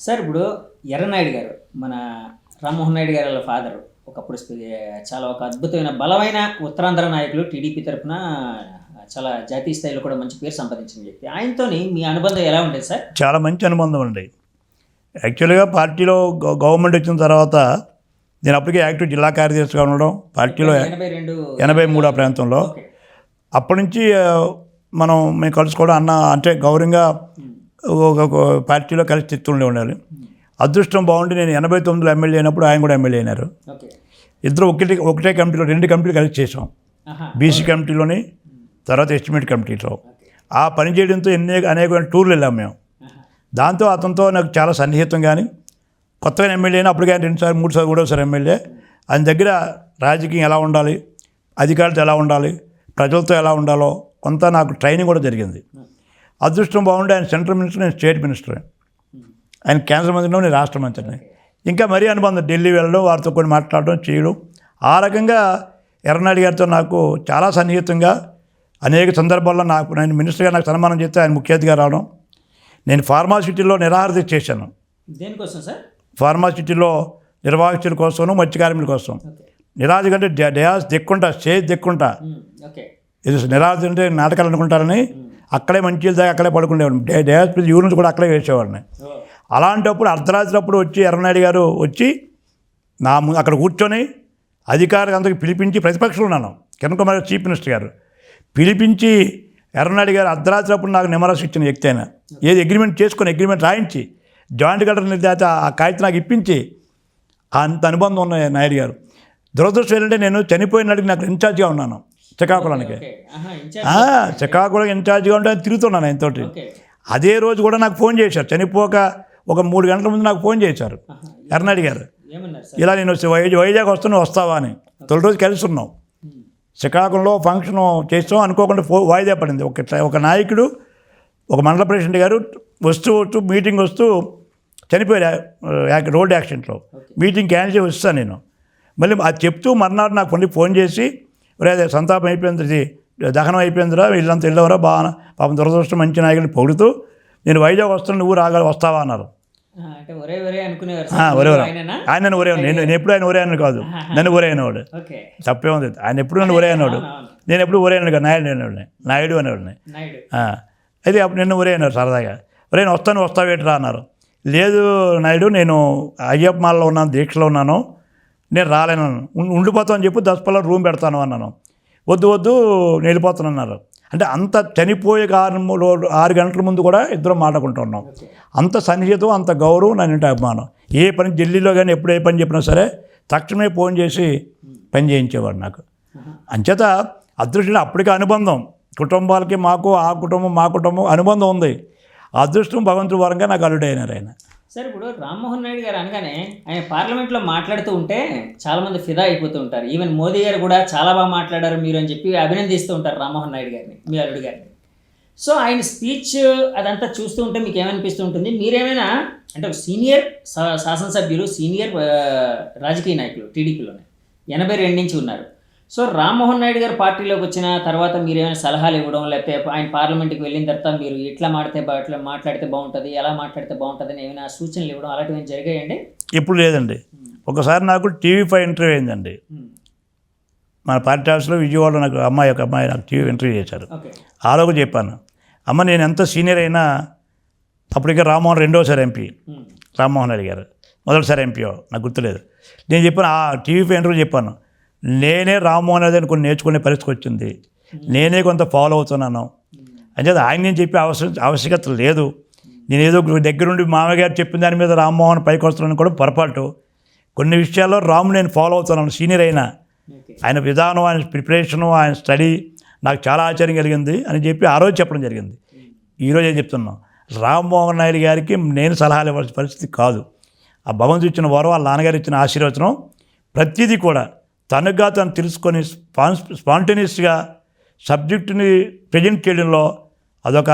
Sir ఇప్పుడు ఎర్రనాయుడు గారు మన రామ్మోహన్ నాయుడు గారి వాళ్ళ ఫాదర్ ఒకప్పుడు చాలా ఒక అద్భుతమైన బలమైన ఉత్తరాంధ్ర నాయకులు టీడీపీ తరఫున చాలా జాతీయ స్థాయిలో కూడా మంచి పేరు సంపాదించిన వ్యక్తి. ఆయనతోని మీ అనుబంధం ఎలా ఉండేది సార్? చాలా మంచి అనుబంధం అండి. యాక్చువల్గా పార్టీలో గవ- గవర్నమెంట్ వచ్చిన తర్వాత నేను అప్పటికే యాక్టివ్ జిల్లా కార్యదర్శిగా ఉండడం పార్టీలో ఎనభై రెండు ఎనభై మూడో ప్రాంతంలో. ఓకే. అప్పటి నుంచి ఆ, మనం మేము కలుసుకోవడం అన్న అంటే గౌరవంగా ఒక పార్టీలో కలిసి తిత్తుండే ఉండాలి అదృష్టం బాగుండి నేను ఎనభై తొమ్మిదిలో ఎమ్మెల్యే అయినప్పుడు ఆయన కూడా ఎమ్మెల్యే అయినారు. ఇద్దరు ఒకటి ఒకటే కమిటీలో రెండు కమిటీలు కలిసి చేసాం బీసీ కమిటీలోని తర్వాత ఎస్టిమేట్ కమిటీలో. ఆ పని చేయడంతో ఎన్ని అనేక టూర్లు వెళ్ళాం మేము. దాంతో అతనితో నాకు చాలా సన్నిహితం కానీ కొత్తగా ఎమ్మెల్యే అయినా అప్పటికే ఆయన రెండుసార్లు మూడు సార్లు మూడోసారి ఎమ్మెల్యే. ఆయన దగ్గర రాజకీయం ఎలా ఉండాలి అధికారులతో ఎలా ఉండాలి ప్రజలతో ఎలా ఉండాలో కొంత నాకు ట్రైనింగ్ కూడా జరిగింది. అదృష్టం బాగుండి ఆయన సెంట్రల్ మినిస్టర్ నేను స్టేట్ మినిస్టర్. ఆయన కేంద్ర మంత్రిలో నేను రాష్ట్ర మంత్రిని. ఇంకా మరీ అనుబంధం ఢిల్లీ వెళ్ళడం వారితో కొన్ని మాట్లాడడం చేయడం. ఆ రకంగా ఎర్రనాయుడు గారితో నాకు చాలా సన్నిహితంగా అనేక సందర్భాల్లో నాకు నేను మినిస్టర్గా నాకు సన్మానం చేస్తే ఆయన ముఖ్య అతిథిగా రావడం. నేను ఫార్మాసిటీలో నిరాహారత చేశాను. దేనికోసం సార్? ఫార్మాసిటీలో నిర్వాహకుల కోసం మత్స్య కార్మికుల కోసం. నిరాజ డ- డయాస్ దెక్కుంటా స్టేజ్ దెక్కుంటా. ఇది నిరాజ అంటే నాటకాలు అనుకుంటారని అక్కడే మంచి దాకా అక్కడే పడుకునేవాడిని. డే- డయాస్ నుంచి కూడా అక్కడే వేసేవాడిని. అలాంటప్పుడు అర్ధరాత్రి అప్పుడు వచ్చి ఎర్రనాయుడు గారు వచ్చి నా అక్కడ కూర్చొని అధికారులు అందరికి పిలిపించి ప్రతిపక్షంలో ఉన్నాను. కిరణ్ కుమార్ చీఫ్ మినిస్టర్ గారు. పిలిపించి ఎర్రనాయుడు గారు అర్ధరాత్రి అప్పుడు నాకు నిమ్మరసం ఇచ్చిన వ్యక్తి అయినా ఏది అగ్రిమెంట్ చేసుకొని అగ్రిమెంట్ రాయించి జాయింట్ కలెక్టర్ నిర్దేశ ఆ కాగితం నాకు ఇప్పించి అంత అనుబంధం ఉన్నాయి నాయుడు గారు. దురదృష్టం ఏంటంటే నేను చనిపోయినడికి నాకు ఇన్ఛార్జ్గా ఉన్నాను. శ్రీకాకుళానికి శ్రీకాకుళం ఇన్ఛార్జిగా ఉంటే తిరుగుతున్నాను ఆయనతోటి ఓకే. అదే రోజు కూడా నాకు ఫోన్ చేశారు. చనిపోక ఒక మూడు గంటల ముందు నాకు ఫోన్ చేశారు. ఎర్నాడి గారు ఏమన్నారు సార్? ఇలా నేను వస్తే వై- వైజాగ్ వస్తున్నావు వస్తావా అని. తొలి రోజు కలిసి ఉన్నాం శ్రీకాకుళంలో ఫంక్షన్ చేస్తాం అనుకోకుండా ఫో వాయిదా పడింది. ఒక ఒక నాయకుడు ఒక మండల ప్రెసిడెంట్ గారు వస్తూ వస్తూ మీటింగ్ వస్తూ చనిపోయారు రోడ్ యాక్సిడెంట్లో. మీటింగ్ క్యాన్సిల్ చేసి వస్తాను నేను. మళ్ళీ అది చెప్తూ మర్నాడు నాకు మళ్ళీ ఫోన్ చేసి "ఒరేయ్, అదే సంతాపం అయిపోయింది ఇది దహనం అయిపోయిందిరా వీళ్ళంతా వెళ్ళవరా బాగా పాపం దురదృష్టం మంచి నాయకుడిని పొగుడుతూ నేను వైజాగ్ వస్తాను నువ్వు రాగ వస్తావా అన్నారు. ఒరే ఆయన నన్ను ఒరే నేను నేను ఎప్పుడు ఆయన ఒరే అని కాదు. నన్ను ఒరే అనేవాడు తప్పే ఉంది. ఆయన ఎప్పుడు నన్ను ఒరే అనేవాడు. నేను ఎప్పుడు ఒరే అనేవాడు నాయుడు అనేవాడిని నాయుడు అనేవాడిని అయితే అప్పుడు నిన్ను ఒరే అన్నారు సరదాగా. ఒరే నేను వస్తాను వస్తావేట్రా అన్నారు. లేదు నాయుడు నేను అయ్యప్ప మాలలో ఉన్నాను దీక్షలో ఉన్నాను. నేను రాలేను ఉండిపోతాను అని చెప్పి దసపల్లో రూమ్ పెడతాను అన్నాను. వద్దు వద్దు నేను వెళ్ళిపోతాను అన్నారు. అంటే అంత చనిపోయే కారణం ఆరు గంటల ముందు కూడా ఇద్దరం మాట్లాడుకుంటున్నాం అంత సన్నిహితం అంత గౌరవం నన్ను అభిమానం. ఏ పని ఢిల్లీలో కానీ ఎప్పుడు ఏ పని చెప్పినా సరే తక్షణమే ఫోన్ చేసి పని చేయించేవాడు నాకు. అంచేత అదృష్టం అప్పటికే అనుబంధం. కుటుంబాలకి మాకు ఆ కుటుంబం మా కుటుంబం అనుబంధం ఉంది. అదృష్టం భగవంతుడి వరంగా నాకు అల్లుడైనారు ఆయన. సార్ ఇప్పుడు రామ్మోహన్ నాయుడు గారు అనగానే ఆయన పార్లమెంట్లో మాట్లాడుతూ ఉంటే చాలామంది ఫిదా అయిపోతూ ఉంటారు. ఈవెన్ మోదీ గారు కూడా చాలా బాగా మాట్లాడారు మీరు అని చెప్పి అభినందిస్తూ ఉంటారు రామ్మోహన్ నాయుడు గారిని మీ అల్లుడు గారిని. సో ఆయన స్పీచ్ అదంతా చూస్తూ ఉంటే మీకు ఏమనిపిస్తూ ఉంటుంది? మీరేమైనా అంటే ఒక సీనియర్ శాసనసభ్యులు సీనియర్ రాజకీయ నాయకులు టీడీపీలోనే ఎనభై రెండు నుంచి ఉన్నారు. సో రామ్మోహన్ నాయుడు గారు పార్టీలోకి వచ్చిన తర్వాత మీరు ఏమైనా సలహాలు ఇవ్వడం లేకపోతే ఆయన పార్లమెంట్కి వెళ్ళిన తర్వాత మీరు ఎట్లా మాడితే ఎట్లా మాట్లాడితే బాగుంటుంది ఎలా మాట్లాడితే బాగుంటుంది అని ఏమైనా సూచనలు ఇవ్వడం అలాంటివి జరిగాయండి? ఇప్పుడు లేదండి. ఒకసారి నాకు టీవీ ఫైవ్ ఇంటర్వ్యూ అయిందండి. మన పార్టీ ఆఫీస్లో విజయవాడలో నాకు అమ్మాయి ఒక అమ్మాయి నాకు టీవీ ఇంటర్వ్యూ చేశారు. ఆలోగా చెప్పాను అమ్మ నేను ఎంత సీనియర్ అయినా అప్పటికే రామ్మోహన్ రెండోసారి ఎంపీ. రామ్మోహన్ రెడ్డి గారు మొదటిసారి ఎంపీఓ నాకు గుర్తులేదు. నేను చెప్పాను ఆ టీవీ పై ఇంటర్వ్యూ చెప్పాను. నేనే రామ్మోహన్ రెడ్డి కొన్ని నేర్చుకునే పరిస్థితి వచ్చింది. నేనే కొంత ఫాలో అవుతున్నాను. అంటే ఆయన నేను చెప్పే అవసరం ఆవశ్యకత లేదు. నేను ఏదో దగ్గరుండి మామయ్య గారు చెప్పిన దాని మీద రామ్మోహన్ పైకి వస్తున్నాను కూడా పొరపాటు. కొన్ని విషయాల్లో రాము నేను ఫాలో అవుతున్నాను సీనియర్ అయినా. ఆయన విధానం ఆయన ప్రిపరేషను ఆయన స్టడీ నాకు చాలా ఆశ్చర్యం కలిగింది అని చెప్పి ఆ రోజు చెప్పడం జరిగింది. ఈరోజు ఏం చెప్తున్నాం రామ్మోహన్ నాయుడు గారికి నేను సలహాలు ఇవ్వాల్సిన పరిస్థితి కాదు. ఆ భగవంతుడు ఇచ్చిన వరం వాళ్ళ నాన్నగారు ఇచ్చిన ఆశీర్వచనం ప్రతిదీ కూడా తనగా తను తెలుసుకొని స్పాన్స్ స్పాంటేనియస్గా సబ్జెక్టుని ప్రజెంట్ చేయడంలో అదొక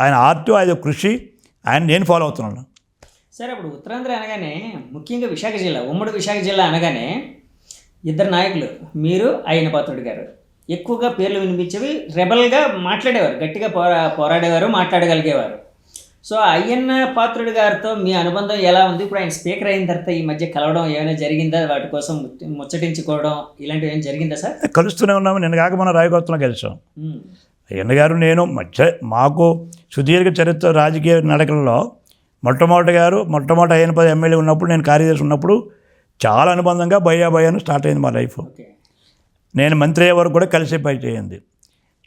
ఆయన ఆర్ట్ ఆయన కృషి ఆయన నేను ఫాలో అవుతున్నాను. సరే అప్పుడు ఉత్తరాంధ్ర అనగానే ముఖ్యంగా విశాఖ జిల్లా ఉమ్మడి విశాఖ జిల్లా అనగానే ఇద్దరు నాయకులు మీరు ఆయన పాత్రుడు గారు. ఎక్కువగా పేర్లు వినిపించేవి రెబల్గా మాట్లాడేవారు గట్టిగా పోరా పోరాడేవారు మాట్లాడగలిగేవారు. సో అయ్యన్న పాత్రుడు గారితో మీ అనుబంధం ఎలా ఉంది? ఇప్పుడు ఆయన స్పీకర్ అయిన తర్వాత ఈ మధ్య కలవడం ఏమైనా జరిగిందా? వాటి కోసం ముచ్చ- ముచ్చటించుకోవడం ఇలాంటివి ఏమైనా జరిగిందా సార్? కలుస్తూనే ఉన్నాము. నేను కాక మన రాయగోత్తంలో కలిసాం. అయ్యన్న గారు నేను మధ్య మాకు సుదీర్ఘ చరిత్ర రాజకీయ నడకల్లో మొట్టమొదటి గారు మొట్టమొదటి అయిన పది ఎమ్మెల్యే ఉన్నప్పుడు నేను కార్యదర్శి ఉన్నప్పుడు చాలా అనుబంధంగా భయ్యా భయ్యాను స్టార్ట్ అయింది మా లైఫ్. నేను మంత్రి అయ్యే వరకు కూడా కలిసి పై చేయింది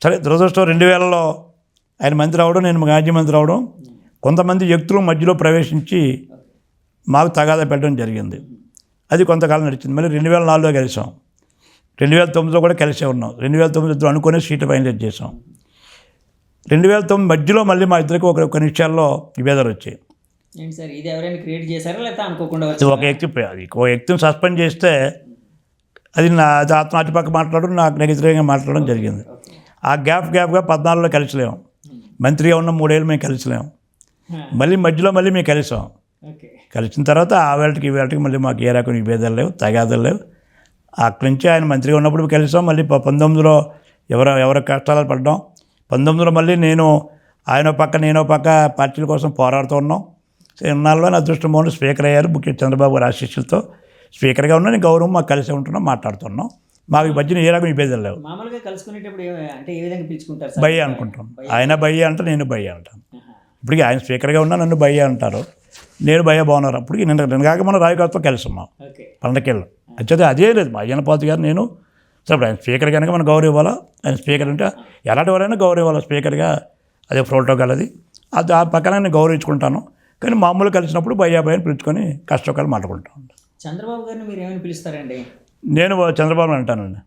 సరే దురదృష్టం రెండు వేలలో ఆయన మంత్రి అవడం నేను మాజీ మంత్రి అవడం కొంతమంది వ్యక్తులు మధ్యలో ప్రవేశించి మాకు తగాదా పెట్టడం జరిగింది. అది కొంతకాలం నడిచింది. మళ్ళీ రెండు వేల నాలుగులో కలిసాం రెండు వేల తొమ్మిదిలో కూడా కలిసే ఉన్నాం. రెండు వేల తొమ్మిది ఇద్దరు అనుకునే సీటు ఫైనలైజ్ చేసాం రెండు వేల తొమ్మిది మధ్యలో మళ్ళీ మా ఇద్దరికి ఒక కొన్ని విషయాల్లో విభేదాలు వచ్చాయి. ఒక వ్యక్తి అది ఒక వ్యక్తిని సస్పెండ్ చేస్తే అది నా అది అతను అటుపక్క మాట్లాడడం నాకు వ్యతిరేకంగా మాట్లాడడం జరిగింది. ఆ గ్యాప్ గ్యాప్గా పద్నాలుగులో కలిసలేము మంత్రిగా ఉన్న మూడేళ్ళు మేము కలిసలేము మళ్ళీ మధ్యలో మళ్ళీ మేము కలిసాం. కలిసిన తర్వాత ఆ వేళకి ఈ వేళకి మళ్ళీ మాకు ఏ రకం విభేదాలు లేవు తగాదాలు లేవు. అక్కడి నుంచి ఆయన మంత్రిగా ఉన్నప్పుడు కలిసాం. మళ్ళీ పంతొమ్మిదిలో ఎవరో ఎవరో కష్టాలు పడ్డాం. పంతొమ్మిదిలో మళ్ళీ నేను ఆయన పక్క నేను పక్క పార్టీల కోసం పోరాడుతూ ఉన్నాం. ఇన్నాళ్ళలో నా అదృష్టం మోహన్ స్పీకర్ అయ్యారు ముఖ్య చంద్రబాబు గారి ఆశీస్సులతో. స్పీకర్గా ఉన్నా నేను గౌరవం మాకు కలిసి ఉంటున్నాం మాట్లాడుతున్నాం మాకు ఈ మధ్యన ఏ రకం విభేదాలు లేవు. మామూలుగా కలుసుకునేటప్పుడు అంటే ఏ విధంగా పిలుచుకుంటారు భయ్య అనుకుంటాం. ఆయన భయ్య అంటే నేను భయ్య అంటాను. ఇప్పటికి ఆయన స్పీకర్గా ఉన్నా నన్ను భయ్య అంటారు. నేను భయ్య బాగున్నారు అప్పటికి నేను నేను కాక మన రాయకత్వం కలిసి ఉన్నాం పండకెళ్ళు వచ్చేది అదే లేదు. మా అయ్యనపాతి గారు నేను సరే ఆయన స్పీకర్ కనుక మనం గౌరవ ఇవ్వాలా? ఆయన స్పీకర్ అంటే ఎలాంటి వారైనా గౌరవ ఇవ్వాలి స్పీకర్గా? అదే ప్రోటోకాల్ అది అది ఆ పక్కన నేను గౌరవించుకుంటాను. కానీ మామూలు కలిసినప్పుడు భయ్యా భయ్యని పిలుచుకొని కష్టకాలు మాట్లాడుకుంటాను చంద్రబాబు గారిని మీరు ఏమైనా పిలుస్తారండి? నేను చంద్రబాబు అంటానండి.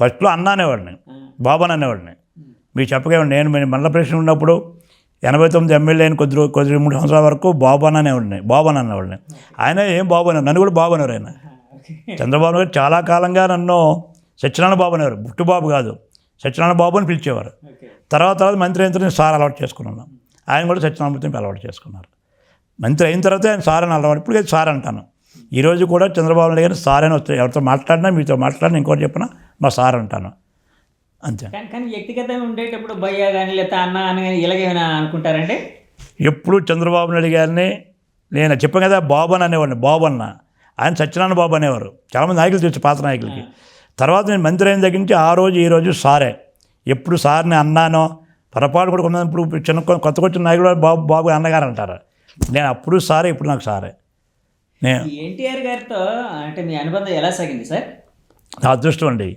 ఫస్ట్లో అన్న అనేవాడిని. ఆ. బాబన్ అనేవాడిని. మీకు చెప్పగా నేను మీ మండల ప్రెసిడెంట్ ఉన్నప్పుడు ఎనభై తొమ్మిది ఎమ్మెల్యే అయిన కొద్ది కొద్ది మూడు సంవత్సరాల వరకు బాబన్ బాబు బాబన్ అనేవాడిని ఆయన ఏం బాబు అన్నారు నన్ను కూడా బాబు అన్నారు ఆయన. చంద్రబాబు నాయుడు చాలా కాలంగా నన్ను సత్యనారాయణ బాబు అనేవారు బుట్టుబాబు కాదు. సత్యనారాయణ బాబు అని పిలిచేవారు. తర్వాత తర్వాత మంత్రి అయిన తర్వాత నేను సార్ అలవాటు చేసుకున్నాను. ఆయన కూడా సత్యనారాయణమూర్తిని అలవాటు చేసుకున్నారు. మంత్రి అయిన తర్వాత ఆయన సార్ అని అలవాటు. ఇప్పుడు సార్ అంటాను. ఈరోజు కూడా చంద్రబాబు నాయుడు గారు సార్ అని వస్తాయి ఎవరితో మాట్లాడినా మీతో మాట్లాడినా ఇంకోటి చెప్పినా మా సార్ అంటాను. అంతే. కానీ కానీ వ్యక్తిగతంగా ఉండేటప్పుడు భయ్య కానీ లేకపోతే అన్న అని కానీ ఇలాగేమైనా అనుకుంటారండి? ఎప్పుడు చంద్రబాబు నాయుడు గారిని నేను చెప్పాను కదా బాబు అని అనేవాడిని బాబు అన్న ఆయన సత్యనారాయణ బాబు అనేవారు. చాలామంది నాయకులు తెలుసు పాత నాయకులకి. తర్వాత నేను మంత్రి అయిన దగ్గర నుంచి ఆ రోజు ఈ రోజు సారే. ఎప్పుడు సార్ని అన్నానో పొరపాటు కూడా కొన్న ఇప్పుడు చిన్న కొత్త వచ్చిన నాయకుడు బాబు బాబు అన్నగారు అంటారు నేను అప్పుడు సారే ఇప్పుడు నాకు సారే. నేను ఎన్టీఆర్ గారితో అంటే మీ అనుబంధం ఎలా సాగింది సార్? నా అదృష్టం అండి.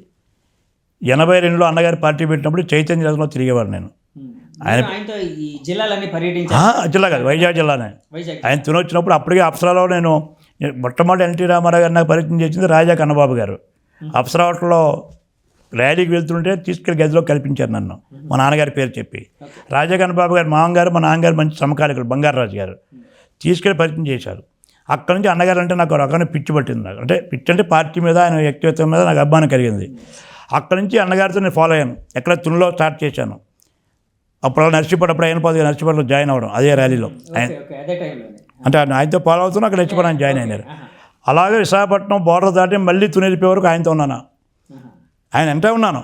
ఎనభై రెండులో అన్నగారి పార్టీ పెట్టినప్పుడు చైతన్య రథంలో తిరిగేవాడు నేను. మీరు ఆయనతో ఈ జిల్లాలన్నీ పర్యటించారు. ఆ, జిల్లా కాదు వైజాగ్ జిల్లానే. ఆయన తినొచ్చినప్పుడు అప్పటికే అప్సరాలో నేను మొట్టమొదటి ఎన్టీ రామారావు గారు నాకు పరిచయం చేసింది రాజా కన్నబాబు గారు. అప్సరా హోటల్లో ర్యాలీకి వెళ్తుంటే తీసుకెళ్ళి గదిలో కల్పించారు నన్ను. మా నాన్నగారి పేరు చెప్పి. రాజా కన్నబాబు గారు మామగారు మా నాన్నగారు మంచి సమకాలికులు బంగారాజు గారు. తీసుకెళ్ళి పరిచయం చేశారు. అక్కడి నుంచి అన్నగారు అంటే నాకు రకమైన పిచ్చి పట్టింది నాకు. అంటే పిచ్చి అంటే పార్టీ మీద ఆయన వ్యక్తిత్వం మీద నాకు అభిమానం కలిగింది. అక్కడి నుంచి అన్నగారితో నేను ఫాలో అయ్యాను. ఎక్కడ తునిలో స్టార్ట్ చేశాను. అప్పుడు నర్సీపట్నం అప్పుడు అయిన పది నర్సీపట్నంలో జాయిన్ అవ్వడం అదే ర్యాలీలో. ఆయన అంటే ఆయన ఆయనతో ఫాలో అవుతున్నా అక్కడ నర్సీపట్నం జాయిన్ అయినారు. అలాగే విశాఖపట్నం బోర్డర్ దాటి మళ్ళీ తునిలిపే వరకు ఆయనతో ఉన్నాను. ఆయన వెంటే ఉన్నాను.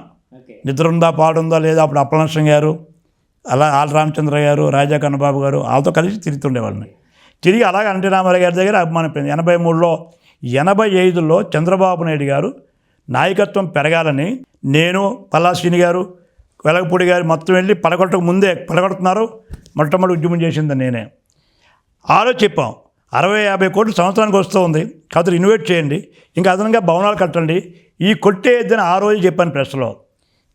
నిద్ర ఉందా పాడుందా లేదా అప్పుడు అప్పలనరసింహ గారు అలా ఆల్ రామచంద్ర గారు రాజా కన్నబాబు గారు వాళ్ళతో కలిసి తిరుగుతుండేవాళ్ళని తిరిగి అలాగే ఎన్టీ రామారావు గారి దగ్గర అభిమానం పెరిగింది ఎనభై మూడులో ఎనభై ఐదులో చంద్రబాబు నాయుడు గారు నాయకత్వం పెరగాలని నేను పల్లాశ్రీని గారు వెలగపూడి గారు మొత్తం వెళ్ళి పడగొట్టక ముందే పడగొడుతున్నారు. మొట్టమొదటి ఉద్యమం చేసింది నేనే. ఆలో చెప్పాం అరవై యాభై కోట్లు సంవత్సరానికి వస్తూ ఉంది. కథలు ఇన్వైట్ చేయండి. ఇంకా అదనంగా భవనాలు కట్టండి ఈ కొట్టేద్దని ఆ రోజు చెప్పాను ప్రెస్లో.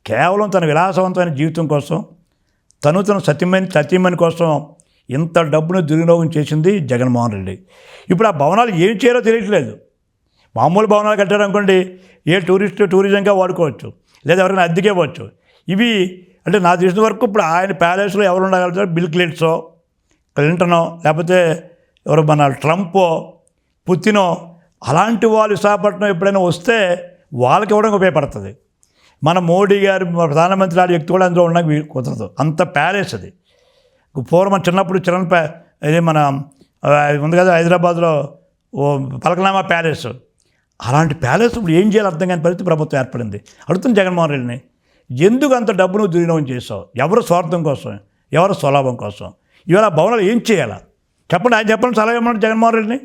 కేవలం తన విలాసవంతమైన జీవితం కోసం తను తన సత్యమైన సత్యమని కోసం ఇంత డబ్బును దుర్వినియోగం చేసింది జగన్మోహన్ రెడ్డి. ఇప్పుడు ఆ భవనాలు ఏం చేయాలో తెలియట్లేదు. మామూలు భవనాలు కట్టారనుకోండి ఏ టూరిస్ట్ టూరిజంగా వాడుకోవచ్చు లేదా ఎవరైనా అద్దెకి ఇవ్వచ్చు. ఇవి అంటే నా తెలిసిన వరకు ఇప్పుడు ఆయన ప్యాలెస్లో ఎవరు ఉండగలుగుతారు బిల్ క్లింట్సో క్లింటనో లేకపోతే ఎవరు మన ట్రంపో పుతినో అలాంటి వాళ్ళు విశాఖపట్నం ఎప్పుడైనా వస్తే వాళ్ళకి ఇవ్వడానికి ఉపయోగపడుతుంది. మన మోడీ గారు మన ప్రధానమంత్రి లాంటి వ్యక్తి కూడా అందులో ఉండడానికి కుదరదు. అంత ప్యాలెస్ అది. పూర్వం చిన్నప్పుడు చిరణ్ ప్యా ఇది మన ఉంది కదా హైదరాబాద్లో ఓ పలకనామా ప్యాలెస్. అలాంటి ప్యాలెస్ ఇప్పుడు ఏం చేయాలి అర్థం కాని పరిస్థితి ప్రభుత్వం ఏర్పడింది. అడుగుతుంది జగన్మోహన్ రెడ్డిని ఎందుకు అంత డబ్బును దుర్వినియోగం చేసావు ఎవరు స్వార్థం కోసం? ఎవరు స్వలాభం కోసం? ఇవాళ భవనాలు ఏం చేయాలా? చెప్పండి ఆయన చెప్పండి సలహా ఇవ్వమంటే జగన్మోహన్ రెడ్డిని.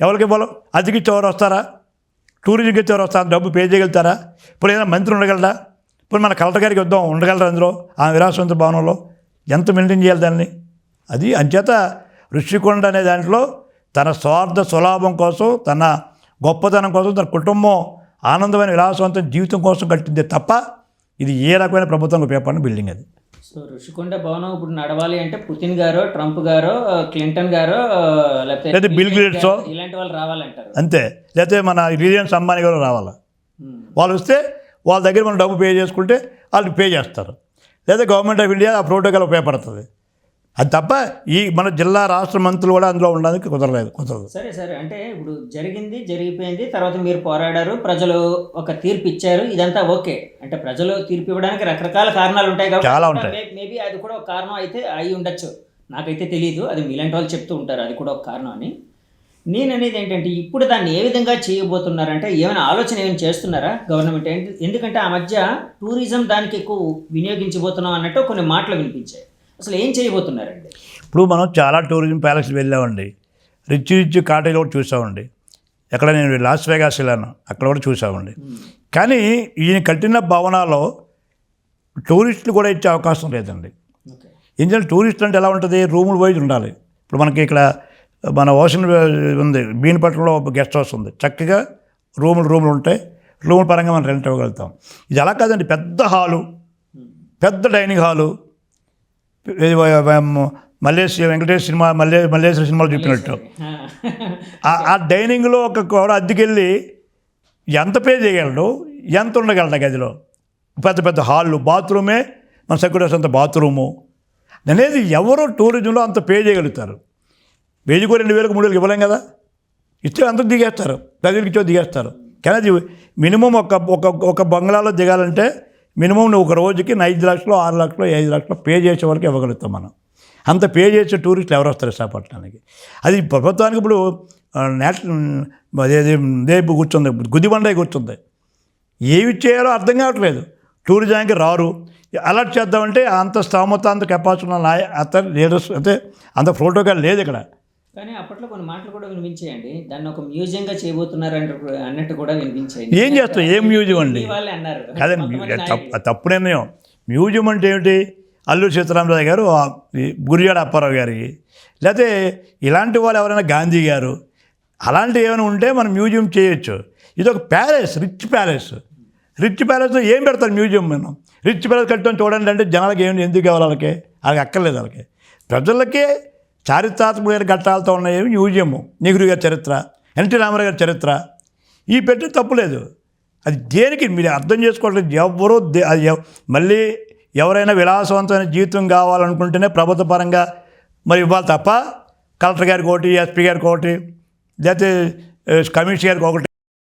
ఎవరికి ఇవ్వాలి? అతికి ఇచ్చేవారు వస్తారా? టూరిజంకి ఇచ్చేవారు వస్తారా? డబ్బు పే చేయగలుగుతారా? ఇప్పుడు ఏదైనా మంత్రి ఉండగలరా ఇప్పుడు మన కలెక్టర్ గారికి వద్దాం ఉండగలరా అందులో ఆ విరాసవంత భవనంలో ఎంత మెయింటైన్ చేయాలి దాన్ని? అది అంచేత ఋషికొండ అనే దాంట్లో తన స్వార్థ స్వలాభం కోసం తన గొప్పతనం కోసం తన కుటుంబం ఆనందమైన విలాసవంతం జీవితం కోసం కట్టిందే తప్ప ఇది ఏ రకమైన ప్రభుత్వం ఉపయోగపడిన బిల్డింగ్ అది. సో ఋషికొండ భవనం ఇప్పుడు నడవాలి అంటే పుతిన్ గారో ట్రంప్ గారో క్లింటన్ గారో లేకపోతే బిల్ గేట్సో. ఇలాంటి వాళ్ళు రావాలంటారు. అంతే. లేకపోతే మన రిలయన్స్ అంబానీ గారు రావాలి. వాళ్ళు వస్తే వాళ్ళ దగ్గర మనం డబ్బు పే చేసుకుంటే వాళ్ళు పే చేస్తారు. లేదా గవర్నమెంట్ ఆఫ్ ఇండియా ఆ ప్రోటోకాల్ ఉపయోగపడుతుంది. అది తప్ప ఈ మన జిల్లా రాష్ట్ర మంత్రులు కూడా అందులో ఉండడానికి కుదరలేదు కుదరదు. సరే సరే. అంటే ఇప్పుడు జరిగింది జరిగిపోయింది తర్వాత మీరు పోరాడారు ప్రజలు ఒక తీర్పు ఇచ్చారు ఇదంతా ఓకే. అంటే ప్రజలు తీర్పు ఇవ్వడానికి రకరకాల కారణాలు ఉంటాయి చాలా ఉంటాయి. మేబీ అది కూడా ఒక కారణం అయితే అయి ఉండొచ్చు. నాకైతే తెలియదు అది మీలాంటి వాళ్ళు చెప్తూ ఉంటారు అది కూడా ఒక కారణం అని. నేను అనేది ఏంటంటే ఇప్పుడు దాన్ని ఏ విధంగా చేయబోతున్నారంటే ఏమైనా ఆలోచన ఏమైనా చేస్తున్నారా గవర్నమెంట్? ఏంటి- ఎందుకంటే ఆ మధ్య టూరిజం దానికి ఎక్కువ వినియోగించబోతున్నాం అన్నట్టు కొన్ని మాటలు వినిపించాయి. అసలు ఏం చేయబోతున్నారండి? ఇప్పుడు మనం చాలా టూరిజం ప్యాలెస్ వెళ్ళామండి. రిచ్ రిచ్ కాటేజ్ కూడా చూసామండి. ఎక్కడ నేను లాస్ వేగాస్ వెళ్ళాను అక్కడ కూడా చూసామండి. కానీ ఈయన కట్టిన భవనాల్లో టూరిస్టులు కూడా ఇచ్చే అవకాశం లేదండి. ఓకే. ఎందుకంటే టూరిస్ట్ అంటే ఎలా ఉంటుంది? రూములు వైజ్ ఉండాలి. ఇప్పుడు మనకి ఇక్కడ మన ఓషన్ ఉంది బీనపట్నంలో గెస్ట్ హౌస్ ఉంది. చక్కగా రూములు రూములు ఉంటాయి. రూముల పరంగా మనం రెంట్ ఇవ్వగలుగుతాం. ఇది అలా కాదండి పెద్ద హాలు పెద్ద dining hall Mallesh Venkatesh cinema మల్లే మల్లేశ్వర సినిమాలు చెప్పినట్టు ఆ- డైనింగ్లో ఒక కూడా అద్దెకెళ్ళి ఎంత పే చేయగలడు? ఎంత ఉండగలడు గదిలో? పెద్ద పెద్ద హాళ్ళు బాత్రూమే మన సెక్యూరిటీస్ అంత బాత్రూము. అనేది ఎవరు టూరిజంలో అంత పే చేయగలుగుతారు? వెయ్యికో రెండు వేలకు మూడు వేలకు ఇవ్వలేం కదా? ఇస్తే అంత దిగేస్తారు. ప్రజలకి ఇచ్చో దిగేస్తారు. కానీ అది మినిమం ఒక ఒక ఒక బంగ్లాలో దిగాలంటే మినిమం నువ్వు ఒక రోజుకి ఐదు లక్షలు ఆరు లక్షలు ఐదు లక్షలు పే చేసే వరకు ఇవ్వగలుగుతాం మనం. అంత పే చేసే టూరిస్టులు ఎవరు వస్తారు విశాఖపట్నానికి అది ప్రభుత్వానికి ఇప్పుడు నేషనల్ అదేది రేపు కూర్చుంది గుదిబండ కూర్చుంది. ఏమి చేయాలో అర్థం కావట్లేదు. టూరిజానికి రారు. అలర్ట్ చేద్దామంటే అంత స్థామత అంత కెపాసిటీ ఉన్న నాయ అతను లీడర్స్ అంటే అంత ప్రోటోకాల్ లేదు ఇక్కడ. కానీ అప్పట్లో కొన్ని మాటలు కూడా వినిపించాయండి. దాన్ని ఒక మ్యూజియంగా చేయబోతున్నారు అన్నట్టు అన్నట్టు కూడా వినిపించాయి ఏం చేస్తాం? ఏం మ్యూజియం అండి? వాళ్ళే అన్నారు. తప్పు నిర్ణయం. మ్యూజియం అంటే ఏమిటి? అల్లూరి సీతారామరాజు గారు గురిజాడ అప్పారావు గారికి. లేకపోతే ఇలాంటి వాళ్ళు ఎవరైనా గాంధీ గారు అలాంటివి ఏమైనా ఉంటే మనం మ్యూజియం చేయొచ్చు. ఇది ఒక ప్యాలెస్ రిచ్ ప్యాలెస్. రిచ్ ప్యాలెస్లో ఏం పెడతారు మ్యూజియం మనం? రిచ్ ప్యాలెస్ కట్టడం చూడండి అంటే జనాలకి ఏమి ఎందుకు కావాలి వాళ్ళకి? వాళ్ళకి అక్కర్లేదు వాళ్ళకి. ప్రజలకే చారిత్రాత్మకమైన ఘట్టాలతో ఉన్న మ్యూజియం నెహ్రూ గారి చరిత్ర ఎన్టీ రామారావు గారి చరిత్ర. ఈ పెట్టి తప్పులేదు అది దేనికి? మీరు అర్థం చేసుకోవట్లేదు. ఎవరో దే- అది మళ్ళీ ఎవరైనా విలాసవంతమైన జీవితం కావాలనుకుంటేనే ప్రభుత్వ పరంగా మరి ఇవ్వాలి తప్ప కలెక్టర్ గారికి ఒకటి ఎస్పీ గారికి ఒకటి లేకపోతే కమిషనర్ గారికి ఒకటి